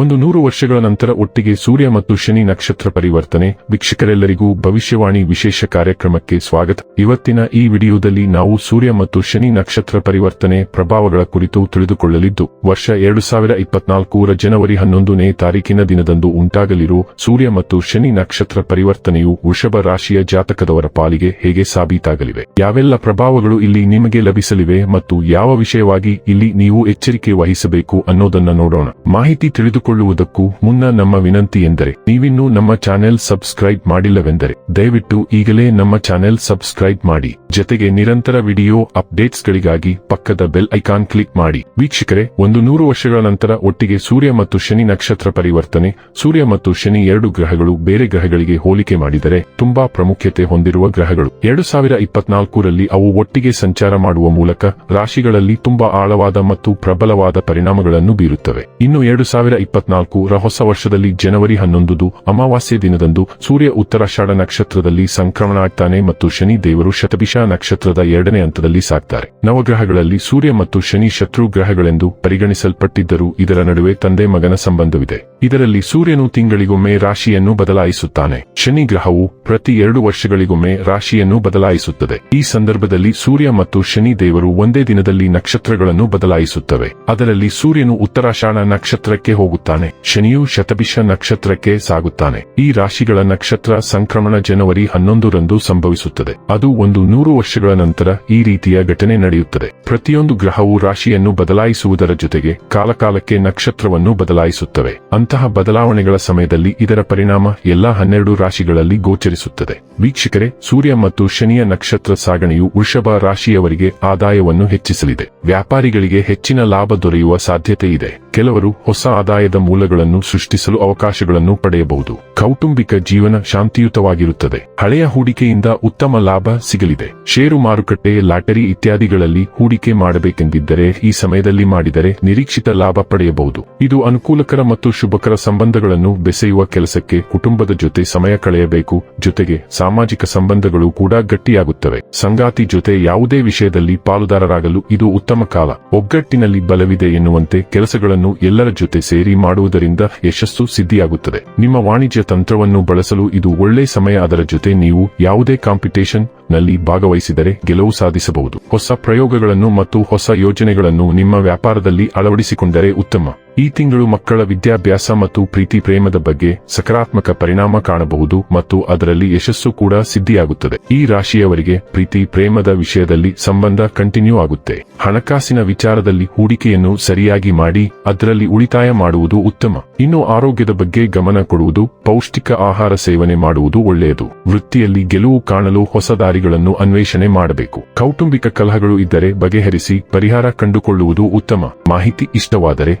ಒಂದು ನೂರು ವರ್ಷಗಳ ನಂತರ ಒಟ್ಟಿಗೆ ಸೂರ್ಯ ಮತ್ತು ಶನಿ ನಕ್ಷತ್ರ ಪರಿವರ್ತನೆ. ವೀಕ್ಷಕರೆಲ್ಲರಿಗೂ ಭವಿಷ್ಯವಾಣಿ ವಿಶೇಷ ಕಾರ್ಯಕ್ರಮಕ್ಕೆ ಸ್ವಾಗತ. ಇವತ್ತಿನ ಈ ವಿಡಿಯೋದಲ್ಲಿ ನಾವು ಸೂರ್ಯ ಮತ್ತು ಶನಿ ನಕ್ಷತ್ರ ಪರಿವರ್ತನೆ ಪ್ರಭಾವಗಳ ಕುರಿತು ತಿಳಿದುಕೊಳ್ಳಲಿದ್ದು, ವರ್ಷ ಎರಡು ಸಾವಿರ ಇಪ್ಪತ್ನಾಲ್ಕೂರ ಜನವರಿ ಹನ್ನೊಂದನೇ ತಾರೀಕಿನ ದಿನದಂದು ಉಂಟಾಗಲಿರುವ ಸೂರ್ಯ ಮತ್ತು ಶನಿ ನಕ್ಷತ್ರ ಪರಿವರ್ತನೆಯು ವೃಷಭ ರಾಶಿಯ ಜಾತಕದವರ ಪಾಲಿಗೆ ಹೇಗೆ ಸಾಬೀತಾಗಲಿವೆ? ಯಾವೆಲ್ಲ ಪ್ರಭಾವಗಳು ಇಲ್ಲಿ ನಿಮಗೆ ಲಭಿಸಲಿವೆ ಮತ್ತು ಯಾವ ವಿಷಯವಾಗಿ ಇಲ್ಲಿ ನೀವು ಎಚ್ಚರಿಕೆ ವಹಿಸಬೇಕು ಅನ್ನೋದನ್ನ ನೋಡೋಣ. ಮಾಹಿತಿ ತಿಳಿದುಕೊಳ್ಳುವುದಕ್ಕೂ ಮುನ್ನ ನಮ್ಮ ವಿನಂತಿ ಎಂದರೆ, ನೀವಿನ್ನೂ ನಮ್ಮ ಚಾನೆಲ್ ಸಬ್ಸ್ಕ್ರೈಬ್ ಮಾಡಿಲ್ಲವೆಂದರೆ, ದಯವಿಟ್ಟು ಈಗಲೇ ನಮ್ಮ ಚಾನೆಲ್ ಸಬ್ಸ್ಕ್ರೈಬ್ ಮಾಡಿ, ಜೊತೆಗೆ ನಿರಂತರ ವಿಡಿಯೋ ಅಪ್ಡೇಟ್ಸ್ಗಳಿಗಾಗಿ ಪಕ್ಕದ ಬೆಲ್ ಐಕಾನ್ ಕ್ಲಿಕ್ ಮಾಡಿ. ವೀಕ್ಷಕರೇ, ಒಂದು ನೂರು ವರ್ಷಗಳ ನಂತರ ಒಟ್ಟಿಗೆ ಸೂರ್ಯ ಮತ್ತು ಶನಿ ನಕ್ಷತ್ರ ಪರಿವರ್ತನೆ, ಸೂರ್ಯ ಮತ್ತು ಶನಿ ಎರಡು ಗ್ರಹಗಳು ಬೇರೆ ಗ್ರಹಗಳಿಗೆ ಹೋಲಿಕೆ ಮಾಡಿದರೆ, ತುಂಬಾ ಪ್ರಾಮುಖ್ಯತೆ ಹೊಂದಿರುವ ಗ್ರಹಗಳು. ಎರಡು ಸಾವಿರ ಇಪ್ಪತ್ನಾಲ್ಕರಲ್ಲಿ ಅವು ಒಟ್ಟಿಗೆ ಸಂಚಾರ ಮಾಡುವ ಮೂಲಕ ರಾಶಿಗಳಲ್ಲಿ ತುಂಬಾ ಆಳವಾದ ಮತ್ತು ಪ್ರಬಲವಾದ ಪರಿಣಾಮಗಳನ್ನು ಬೀರುತ್ತವೆ. ಇನ್ನು ಎರಡು ಸಾವಿರ ಇಪ್ಪತ್ನಾಲ್ಕು ರ ಹೊಸ ವರ್ಷದಲ್ಲಿ ಜನವರಿ ಹನ್ನೊಂದು ಅಮಾವಾಸ್ಯೆ ದಿನದಂದು ಸೂರ್ಯ ಉತ್ತರಾಷಾಢ ನಕ್ಷತ್ರದಲ್ಲಿ ಸಂಕ್ರಮಣ ಆಗ್ತಾನೆ ಮತ್ತು ಶನಿ ದೇವರು ಶತಭಿಷ ನಕ್ಷತ್ರದ ಎರಡನೇ ಹಂತದಲ್ಲಿ ಸಾಕ್ತಾರೆ ನವಗ್ರಹಗಳಲ್ಲಿ ಸೂರ್ಯ ಮತ್ತು ಶನಿ ಶತ್ರು ಗ್ರಹಗಳೆಂದು ಪರಿಗಣಿಸಲ್ಪಟ್ಟಿದ್ದರೂ ಇದರ ನಡುವೆ ತಂದೆ ಮಗನ ಸಂಬಂಧವಿದೆ. ಇದರಲ್ಲಿ ಸೂರ್ಯನು ತಿಂಗಳಿಗೊಮ್ಮೆ ರಾಶಿಯನ್ನು ಬದಲಾಯಿಸುತ್ತಾನೆ. ಶನಿ ಗ್ರಹವು ಪ್ರತಿ ಎರಡು ವರ್ಷಗಳಿಗೊಮ್ಮೆ ರಾಶಿಯನ್ನು ಬದಲಾಯಿಸುತ್ತದೆ. ಈ ಸಂದರ್ಭದಲ್ಲಿ ಸೂರ್ಯ ಮತ್ತು ಶನಿ ದೇವರು ಒಂದೇ ದಿನದಲ್ಲಿ ನಕ್ಷತ್ರಗಳನ್ನು ಬದಲಾಯಿಸುತ್ತವೆ. ಅದರಲ್ಲಿ ಸೂರ್ಯನು ಉತ್ತರಾಷಾಢ ನಕ್ಷತ್ರಕ್ಕೆ ಹೋಗುತ್ತಾನೆ. ಶನಿಯು ಶತಭಿಷ ನಕ್ಷತ್ರಕ್ಕೆ ಸಾಗುತ್ತಾನೆ. ಈ ರಾಶಿಗಳ ನಕ್ಷತ್ರ ಸಂಕ್ರಮಣ ಜನವರಿ ಹನ್ನೊಂದರಂದು ಸಂಭವಿಸುತ್ತದೆ. ಅದು ಒಂದು ನೂರು ವರ್ಷಗಳ ನಂತರ ಈ ರೀತಿಯ ಘಟನೆ ನಡೆಯುತ್ತದೆ. ಪ್ರತಿಯೊಂದು ಗ್ರಹವು ರಾಶಿಯನ್ನು ಬದಲಾಯಿಸುವುದರ ಜೊತೆಗೆ ಕಾಲಕಾಲಕ್ಕೆ ನಕ್ಷತ್ರವನ್ನು ಬದಲಾಯಿಸುತ್ತವೆ. ಅಂತಹ ಬದಲಾವಣೆಗಳ ಸಮಯದಲ್ಲಿ ಇದರ ಪರಿಣಾಮ ಎಲ್ಲಾ ಹನ್ನೆರಡು ರಾಶಿಗಳಲ್ಲಿ ಗೋಚರಿಸುತ್ತದೆ. ವೀಕ್ಷಕರೇ, ಸೂರ್ಯ ಮತ್ತು ಶನಿಯ ನಕ್ಷತ್ರ ಸಾಗಣೆಯು ವೃಷಭ ರಾಶಿಯವರಿಗೆ ಆದಾಯವನ್ನು ಹೆಚ್ಚಿಸಲಿದೆ. ವ್ಯಾಪಾರಿಗಳಿಗೆ ಹೆಚ್ಚಿನ ಲಾಭ ದೊರೆಯುವ ಸಾಧ್ಯತೆ ಇದೆ. ಕೆಲವರು ಹೊಸ ಆದಾಯದ ಮೂಲಗಳನ್ನು ಸೃಷ್ಟಿಸಲು ಅವಕಾಶಗಳನ್ನು ಪಡೆಯಬಹುದು. ಕೌಟುಂಬಿಕ ಜೀವನ ಶಾಂತಿಯುತವಾಗಿರುತ್ತದೆ. ಹಳೆಯ ಹೂಡಿಕೆಯಿಂದ ಉತ್ತಮ ಲಾಭ ಸಿಗಲಿದೆ. ಷೇರು ಮಾರುಕಟ್ಟೆ, ಲಾಟರಿ ಇತ್ಯಾದಿಗಳಲ್ಲಿ ಹೂಡಿಕೆ ಮಾಡಬೇಕೆಂದಿದ್ದರೆ ಈ ಸಮಯದಲ್ಲಿ ಮಾಡಿದರೆ ನಿರೀಕ್ಷಿತ ಲಾಭ ಪಡೆಯಬಹುದು. ಇದು ಅನುಕೂಲಕರ ಮತ್ತು ಶುಭಕರ ಸಂಬಂಧಗಳನ್ನು ಬೆಸೆಯುವ ಕೆಲಸಕ್ಕೆ ಕುಟುಂಬದ ಜೊತೆ ಸಮಯ ಕಳೆಯಬೇಕು, ಜೊತೆಗೆ ಸಾಮಾಜಿಕ ಸಂಬಂಧಗಳು ಕೂಡ ಗಟ್ಟಿಯಾಗುತ್ತವೆ. ಸಂಗಾತಿ ಜೊತೆ ಯಾವುದೇ ವಿಷಯದಲ್ಲಿ ಪಾಲುದಾರರಾಗಲು ಇದು ಉತ್ತಮ ಕಾಲ. ಒಗ್ಗಟ್ಟಿನಲ್ಲಿ ಬಲವಿದೆ ಎನ್ನುವಂತೆ ಕೆಲಸಗಳನ್ನು ಎಲ್ಲರ ಜೊತೆ ಸೇರಿ ಮಾಡುವುದರಿಂದ ಯಶಸ್ಸು ಸಿದ್ಧಿಯಾಗುತ್ತದೆ. ನಿಮ್ಮ ವಾಣಿಜ್ಯ ತಂತ್ರವನ್ನು ಬಳಸಲು ಇದು ಒಳ್ಳೆ ಸಮಯ. ಅದರ ಜೊತೆ ನೀವು ಯಾವುದೇ ಕಾಂಪಿಟೇಷನ್ನಲ್ಲಿ ಭಾಗವಹಿಸಿದರೆ ಗೆಲುವು ಸಾಧಿಸಬಹುದು. ಹೊಸ ಪ್ರಯೋಗಗಳನ್ನು ಮತ್ತು ಹೊಸ ಯೋಜನೆಗಳನ್ನು ನಿಮ್ಮ ವ್ಯಾಪಾರದಲ್ಲಿ ಅಳವಡಿಸಿಕೊಂಡರೆ ಉತ್ತಮ. ಈ ತಿಂಗಳು ಮಕ್ಕಳ ವಿದ್ಯಾಭ್ಯಾಸ ಮತ್ತು ಪ್ರೀತಿ ಪ್ರೇಮದ ಬಗ್ಗೆ ಸಕಾರಾತ್ಮಕ ಪರಿಣಾಮ ಕಾಣಬಹುದು ಮತ್ತು ಅದರಲ್ಲಿ ಯಶಸ್ಸು ಕೂಡ ಸಿದ್ಧಿಯಾಗುತ್ತದೆ. ಈ ರಾಶಿಯವರಿಗೆ ಪ್ರೀತಿ ಪ್ರೇಮದ ವಿಷಯದಲ್ಲಿ ಸಂಬಂಧ ಕಂಟಿನ್ಯೂ ಆಗುತ್ತೆ. ಹಣಕಾಸಿನ ವಿಚಾರದಲ್ಲಿ ಹೂಡಿಕೆಯನ್ನು ಸರಿಯಾಗಿ ಮಾಡಿ ಅದರಲ್ಲಿ ಉಳಿತಾಯ ಮಾಡುವುದು ಉತ್ತಮ. ಇನ್ನು ಆರೋಗ್ಯದ ಬಗ್ಗೆ ಗಮನ ಕೊಡುವುದು, ಪೌಷ್ಟಿಕ ಆಹಾರ ಸೇವನೆ ಮಾಡುವುದು ಒಳ್ಳೆಯದು. ವೃತ್ತಿಯಲ್ಲಿ ಗೆಲುವು ಕಾಣಲು ಹೊಸ ದಾರಿಗಳನ್ನು ಅನ್ವೇಷಣೆ ಮಾಡಬೇಕು. ಕೌಟುಂಬಿಕ ಕಲಹಗಳು ಇದ್ದರೆ ಬಗೆಹರಿಸಿ ಪರಿಹಾರ ಕಂಡುಕೊಳ್ಳುವುದು ಉತ್ತಮ. ಮಾಹಿತಿ ಇಷ್ಟವಾದರೆ